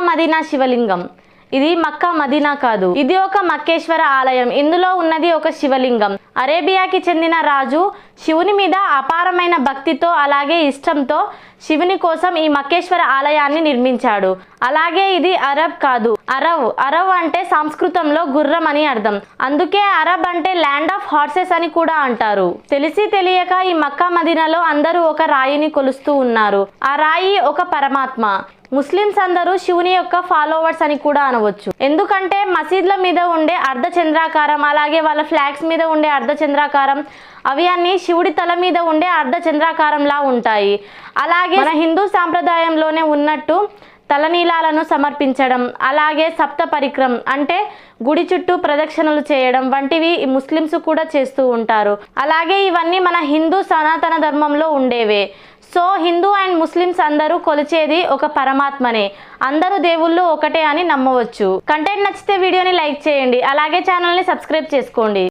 మదీనా శివలింగం. ఇది మక్కా మదీనా కాదు. ఇది ఒక మక్కేశ్వర ఆలయం. ఇందులో ఉన్నది ఒక శివలింగం. అరేబియాకి చెందిన రాజు శివుని మీద అపారమైన భక్తితో అలాగే ఇష్టంతో శివుని కోసం ఈ మక్కేశ్వర ఆలయాన్ని నిర్మించాడు. అలాగే ఇది అరబ్ కాదు. అరవ్ అరవ్ అంటే సంస్కృతంలో గుర్రం అని అర్థం. అందుకే అరబ్ అంటే ల్యాండ్ ఆఫ్ హార్సెస్ అని కూడా అంటారు. తెలిసి తెలియక ఈ మక్కా మదీనాలో అందరూ ఒక రాయిని కొలుస్తూ ఉన్నారు. ఆ రాయి ఒక పరమాత్మ. ముస్లిమ్స్ అందరూ శివుని యొక్క ఫాలోవర్స్ అని కూడా అనవచ్చు. ఎందుకంటే మసీద్ల మీద ఉండే అర్ధ చంద్రాకారం అలాగే వాళ్ళ ఫ్లాగ్స్ మీద ఉండే అర్ధ చంద్రాకారం అవి అన్ని శివుడి తల మీద ఉండే అర్ధ చంద్రాకారంలా ఉంటాయి. అలాగే మన హిందూ సాంప్రదాయంలోనే ఉన్నట్టు తలనీలాలను సమర్పించడం అలాగే సప్త పరిక్రమ్ అంటే గుడి చుట్టూ ప్రదక్షిణలు చేయడం వంటివి ముస్లిమ్స్ కూడా చేస్తూ ఉంటారు. అలాగే ఇవన్నీ మన హిందూ సనాతన ధర్మంలో ఉండేవే. సో హిందూ అండ్ ముస్లిమ్స్ అందరూ కొలిచేది ఒక పరమాత్మనే. అందరూ దేవుళ్ళు ఒకటే అని నమ్మవచ్చు. కంటెంట్ నచ్చితే వీడియోని లైక్ చేయండి. అలాగే ఛానల్ని సబ్స్క్రైబ్ చేసుకోండి.